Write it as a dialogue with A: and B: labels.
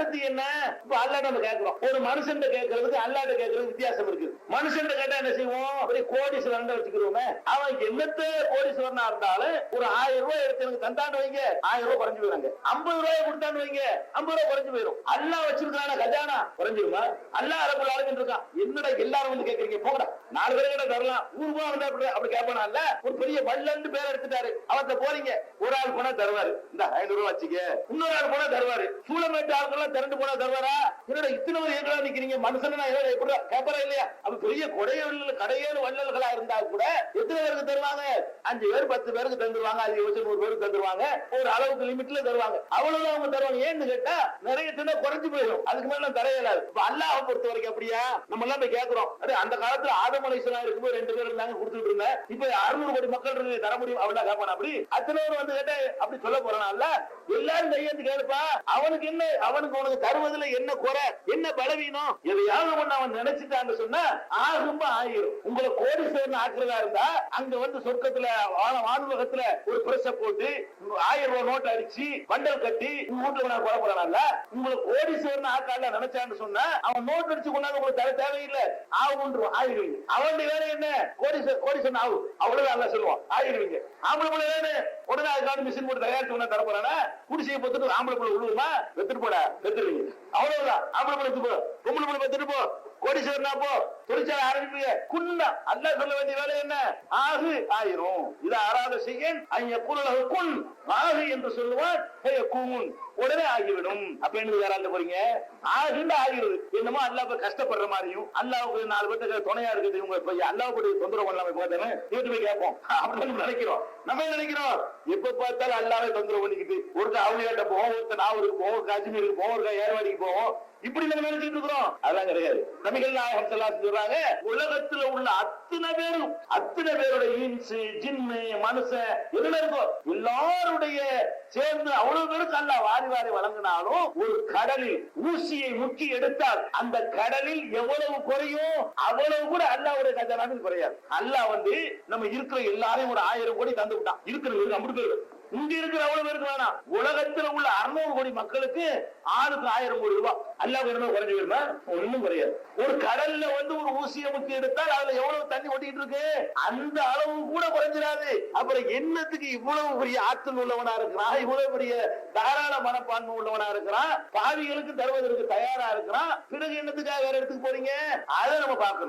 A: அடுத்து என்ன? இப்ப அல்லாட்ட நம்ம கேட்கிறோம். ஒரு மனுஷன் கேட்கறதுக்கு அல்லாட்ட கேட்கறது வித்தியாசம் இருக்கு. மனுஷன் கேட்டா என்ன செய்வோம்? கோடி கோடீஸ்வரன் வச்சுக்கிறோமே அவன் என்னத்த கோடீஸ்வரனா இருந்தாலும் ஒரு ஆயிரம் ரூபாய் எனக்கு தந்தாண்டு வைங்க. ஆயிரம் ரூபாய் குறைஞ்சு போயிடுங்க ஐம்பது ரூபாய் கொடுத்தாண்டு வைங்க. ஐம்பது ரூபாய் குறைஞ்சு போயிடும். எல்லாம் வச்சிருக்கான கஜானா குறைஞ்சிருமா? அல்லா அரபுல் ஆளுங்க இருக்கான் என்னடா எல்லாரும் வந்து கேக்குறீங்க? போங்கடா. நாலு பேர் கிட்ட தரலாம். ஊர் ரூபாய் வந்தா அப்படி அப்படி கேட்பானா இல்ல ஒரு பெரிய வள்ளன்னு பேர் எடுத்துட்டாரு. அவர்த்த போறீங்க. ஒரு ஆள் போனா தருவாரு. இந்த ஐநூறு ரூபாய் வச்சுக்க. இன்னொரு ஆள் போனா தருவாரு. சூளமேட்டு ஆட்கள் திரண்டு போனா தருவாரா? என்னடா இத்தனை ஒரு ஏங்களா நிக்கிறீங்க? மனுஷன் ஏதாவது எப்படி கேட்பறா இல்லையா? அப்ப பெரிய கொடையல் கடையேறு வள்ளல்களா இருந்தா கூட எத்தனை பேருக்கு தருவாங்க? அஞ்சு பேர் பத்து பேருக்கு தந்துருவாங்க. அது யோசனை நூறு பேருக்கு தந்துருவாங்க. ஒரு அளவுக்கு லிமிட்ல தருவாங்க. அவ்வளவுதான் அவங்க தருவாங்க. ஏன்னு கேட்டா நிறைய தினம் குறைஞ்சு போயிடும். அதுக்கு மேல தர இயலாது இப்ப அல்லாஹ் பொறுத்த வரைக்கும் அப்படியா நம்ம எல்லாம் போய் கேட்கிறோம் அந்த காலத்துல ஆதம் இருக்கும்போது ரெண்டு பேர் இருந்தாங்க கொடுத்துட்டு இருந்தேன். இப்ப அறுநூறு கோடி மக்கள் தர முடியும் அவளா கேட்பான்? அப்படி? அத்தனை பேர் வந்து கேட்டா அப்படி சொல்ல போறான்ல எல்லாரும் கையெழுத்து கேட்பா அவனுக்கு என்ன அவனுக்கு உனக்கு தருவதுல என்ன குறை? என்ன பலவீனம்? எதையாவது ஒண்ணு அவன் நினைச்சிட்டான்னு சொன்னா ஆகும்ப ஆயிரும் உங்களை கோடீஸ்வரன் ஆக்குறதா இருந்தா அங்க வந்து சொர்க்கத்துல வான- வானுலகத்துல ஒரு பிரச போட்டு ஆயிரம் ரூபாய் நோட்டு அடிச்சு வண்டல் கட்டி உங்க வீட்டுல நான் கொலை உங்களுக்கு உங்களை கோடீஸ்வரன் ஆக்கால நினைச்சான்னு சொன்னா அவன் நோட் அடிச்சு கொண்டாந்து உங்களுக்கு தர தேவையில்லை. ஆகுன்றுவான் ஆயிடுவீங்க. அவனுடைய வேலை என்ன? கோடீஸ்வரன் கோடீஸ்வரன் ஆகும் அவ்வளவு நல்லா சொல்லுவான். ஆயிடுவீங்க. ஆம்பளை பிள்ளை வேணும். உடனே அதுக்கான மிஷின் போட்டு தயாரிச்சு உடனே தர போறானா? குடிசையை பார்த்துட்டு ஆம்பளை பிள்ளை விழுவுமா வெத்துட்டு போட வெத்துருவீங்க அவ்வளவுதான். ஆம்பளை பிள்ளை போ. பொம்பளை பிள்ளை வெத்துட்டு போ. கோடீஸ்வரனா போ. தொழிற்சாலை ஆரம்பிப்பீங்க குன்ன அல்ல சொல்ல வேண்டிய வேலை என்ன? ஆகு ஆயிரும். இது ஆறாத செய்யன். ஐய குரலகு குன். ஆகு என்று சொல்லுவான் கூன். உடனே ஆகிவிடும். அப்ப என்ன யாரால போறீங்க? ஆகுன்னு ஆகிறது என்னமோ அல்லா இப்ப கஷ்டப்படுற மாதிரியும் அல்லாவுக்கு நாலு பேருக்கு துணையா இருக்குது இவங்க இப்ப அல்லாவுக்கு தொந்தரவு பண்ணலாம போதானே வீட்டு போய் கேட்போம். அப்படின்னு நினைக்கிறோம். நம்ம நினைக்கிறோம்? எப்ப பார்த்தாலும் அல்லாவே தொந்தரவு பண்ணிக்கிட்டு ஒருத்தர் அவளியாட்ட போவோம் ஒருத்தர் நாவூருக்கு போவோம் காஷ்மீருக்கு போவோம் ஒருத்தர் ஏர்வாடிக்கு போவோம் இப்படி நம்ம நினைச்சிட்டு இருக்கிறோம். அதெல்லாம் கிடையாது. நபிகள் நாயகம் ஸல்லல்லாஹு சொல்றாங்க உலகத்துல உள்ள அத்தனை பேரும் அத்தனை பேருடைய இன்ஸ் ஜின்னு மனுஷன் எதுல இருக்கோ எல்லாருடைய சேர்ந்து அவ்வளவு பேருக்கு அல்ல வாரி வாரி வழங்கினாலும் ஒரு கடலில் ஊசியை முக்கி எடுத்தால் அந்த கடலில் எவ்வளவு குறையும்? அவ்வளவு கூட அல்லாவுடைய கஜானாவில் குறையாது. அல்லாஹ் வந்து நம்ம இருக்கிற எல்லாரையும் ஒரு ஆயிரம் கோடி தந்து விட்டான் இருக்கிற ஐம்பது பேர் இங்க இருக்கிற அவ்வளவு பேருக்கு வேணாம் உலகத்துல உள்ள அறுநூறு கோடி மக்களுக்கு ஆளுக்கு ஆயிரம் கோடி ரூபாய். அல்லா வேணுமா குறைஞ்சு வேணுமா ஒண்ணும் குறையாது. ஒரு கடல்ல வந்து ஒரு ஊசியை முக்கி எடுத்தால் அதுல எவ்வளவு தண்ணி ஓட்டிட்டு இருக்கு? அந்த அளவு கூட குறைஞ்சிடாது. அப்புறம் என்னத்துக்கு இவ்வளவு பெரிய ஆற்றல் உள்ளவனா இருக்கிறான்? இவ்வளவு பெரிய தாராள மனப்பான்மை உள்ளவனா இருக்கிறான்? பாவிகளுக்கு தருவதற்கு தயாரா இருக்கிறான்? பிறகு என்னத்துக்காக வேற இடத்துக்கு போறீங்க? அதை நம்ம பார்க்கணும்.